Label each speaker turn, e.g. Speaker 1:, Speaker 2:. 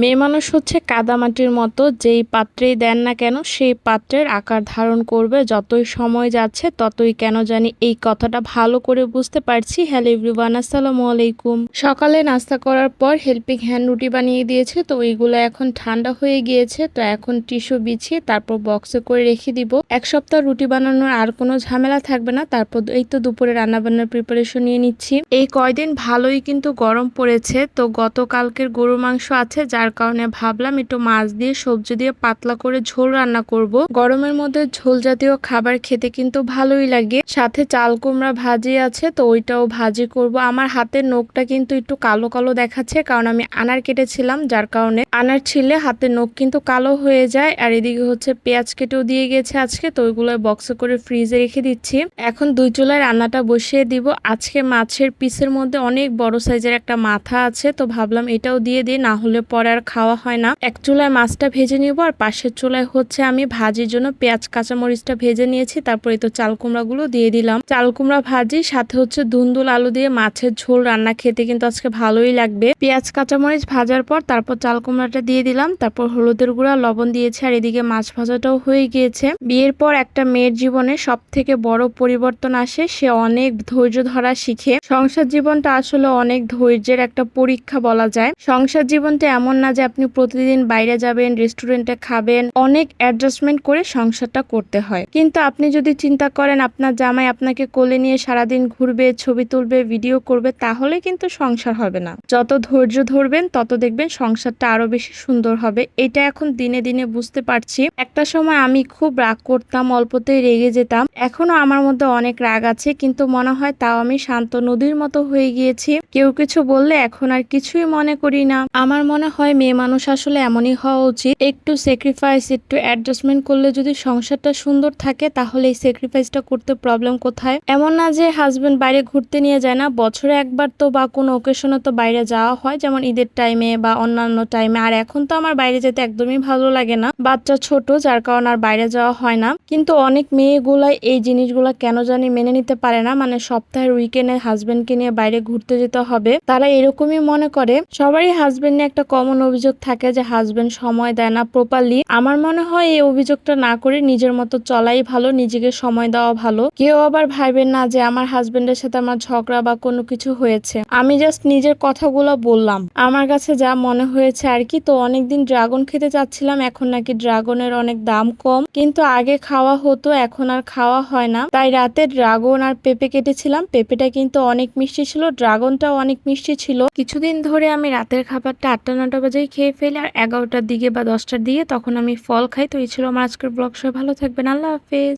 Speaker 1: মেয়ে মানুষ হচ্ছে কাদামাটির মতো, যেই পাত্রেই দেন না কেন সেই পাত্রের আকার ধারণ করবে। যতই সময় যাচ্ছে, ততই কেন জানি এই কথাটা ভালো করে বুঝতে পারছি। হ্যালো এভরিওয়ান, আসসালামু আলাইকুম। সকালে নাস্তা করার পর হেল্পিং হ্যান্ড রুটি বানিয়ে দিয়েছে, তো ওইগুলো এখন ঠান্ডা হয়ে গিয়েছে, তো এখন টিস্যু বিছিয়ে তারপর বক্সে করে রেখে দিব। এক সপ্তাহ রুটি বানানোর আর কোনো ঝামেলা থাকবে না, তারপর এই তো দুপুরে রান্না বান্নার প্রিপারেশন নিয়ে নিচ্ছি। এই কয়দিন ভালোই কিন্তু গরম পড়েছে, তো গতকালকের গরুর মাংস আছে যার কারণে ভাবলাম একটু মাছ দিয়ে, সবজি দিয়ে পাতলা করে ঝোল রান্না করব। গরমের মধ্যে ঝোল জাতীয় খাবার খেতে কিন্তু ভালোই লাগে। সাথে চাল কুমড়া ভাজি আছে, তো ওইটাও ভাজি করব। আমার হাতের নখটা কিন্তু একটু কালো কালো দেখাচ্ছে, কারণ আমি আনার কেটেছিলাম, যার কারণে আনার ছিলে হাতের নখ কিন্তু কালো হয়ে যায়। আর এদিকে হচ্ছে পেঁয়াজ কেটেও দিয়ে গেছে আজকে, তো ওইগুলো বক্সে করে ফ্রিজে রেখে দিচ্ছি। এখন দুই চুলায় রান্নাটা বসিয়ে দিব। আজকে মাছের পিসের মধ্যে অনেক বড় সাইজের একটা মাথা আছে, তো ভাবলাম এটাও দিয়ে দিই, না হলে পরে আর খাওয়া হয় না। এক চুলায় মাছটা ভেজে নিব আর পাশের চুলায় হচ্ছে আমি ভাজির জন্য পেঁয়াজ, কাঁচামরিচটা ভেজে নিয়েছি, তারপরে তো চাল কুমড়াগুলো দিয়ে দিলাম। চাল কুমড়া ভাজি, সাথে হচ্ছে ধুন্দুল আলু দিয়ে মাছের ঝোল রান্না খেতে কিন্তু আজকে ভালোই লাগবে। পেঁয়াজ, কাঁচামরিচ ভাজার পর তারপর চাল কুমড়াটা দিয়ে দিলাম, তারপর হলুদের গুঁড়া, লবণ দিয়েছে আর এদিকে মাছ ভাজাটাও হয়ে গিয়েছে। বিয়ের পর একটা মেয়ের জীবনে সব থেকে বড় পরিবর্তন আসে, সে অনেক ধৈর্য ধরা শিখে। সংসার জীবনটা আসলে অনেক ধৈর্যের একটা পরীক্ষা বলা যায়। সংসার জীবনটা এমন না যে আপনি প্রতিদিন বাইরে যাবেন রেস্টুরেন্টে খাবেন, অনেক অ্যাডজাস্টমেন্ট করে সংসারটা করতে হয়। কিন্তু আপনি যদি চিন্তা করেন, আপনার জামাই আপনাকে কোলে নিয়ে সারাদিন ঘুরবে, ছবি তুলবে ভিডিও করবে, তাহলে কিন্তু সংসার হবে না। যত ধৈর্য ধরবেন, তত দেখবেন সংসারটা আরও বেশি সুন্দর হবে। এটা এখন দিনে দিনে বুঝতে পারছি। একটা সময় আমি খুব রাগ করতাম, অল্পতেই রেগে যেতাম। এখনও আমার মধ্যে অনেক রাগ আছে, কিন্তু মনে হয় তাও আমি শান্ত নদীর মতো হয়ে গিয়েছি। কেউ কিছু বললে এখন আর কিছুই মনে করি না। আমার মনে হয় মেয়ে মানুষ আসলে এমনই হওয়া উচিত। একটু স্যাক্রিফাইস একটু অ্যাডজাস্টমেন্ট করলে যদি সংসারটা সুন্দর থাকে, তাহলে এই স্যাক্রিফাইসটা করতে প্রবলেম কোথায়? এমন না যে হাজবেন্ড বাইরে ঘুরতে নিয়ে যায় না, বছরে একবার তো বা কোনো ওকেশনে তো বাইরে যাওয়া হয়, যেমন ঈদের টাইমে বা অন্যান্য টাইমে আর এখন তো আমার বাইরে যেতে একদমই ভালো লাগে না। বাচ্চা ছোট, যার কারণে আর বাইরে যাওয়া হয় না। কিন্তু অনেক মেয়েগুলাই এই জিনিসগুলা কেন জানি মেনে নিতে পারে না। মানে সপ্তাহের উইকেন্ডে হাজবেন্ডকে নিয়ে বাইরে ঘুরতে যেতে হবে। তারা এরকমই মনে করে। সবারই হাজবেন্ড নিয়ে একটা কমন অভিযোগ থাকে যে হাজবেন্ড সময় দেয় না প্রপারলি আমার মনে হয় এই অভিযোগটা না করে নিজের মতো চলাই ভালো, নিজেকে সময় দেওয়া ভালো। কেউ আবার ভাইবেন না যে আমার হাজবেন্ডের সাথে আমার ঝগড়া বা কোনো কিছু হয়েছে। আমি জাস্ট নিজের কথাগুলো বললাম। আমার কাছে যা মনে হয়েছে আর কি, তো অনেকদিন ড্রাগন খেতে চাচ্ছিলাম, এখন নাকি ড্রাগনের অনেক দাম কম। কিন্তু আগে খাওয়া হতো, এখন আর খাওয়া হয় না। তাই রাতে ড্রাগন আর পেঁপে কেটেছিলাম। পেঁপেটা কিন্তু অনেক মিষ্টি ছিল ড্রাগনটাও অনেক মিষ্টি ছিল। কিছুদিন ধরে আমি রাতের খাবারটা আটটা নটা বাজেই খেয়ে ফেলি আর এগারোটার দিকে বা দশটার দিকে তখন আমি ফল খাই। তো এই ছিল আমার আজকের ব্লগ। সবাই ভালো থাকবেন। আল্লাহ হাফেজ।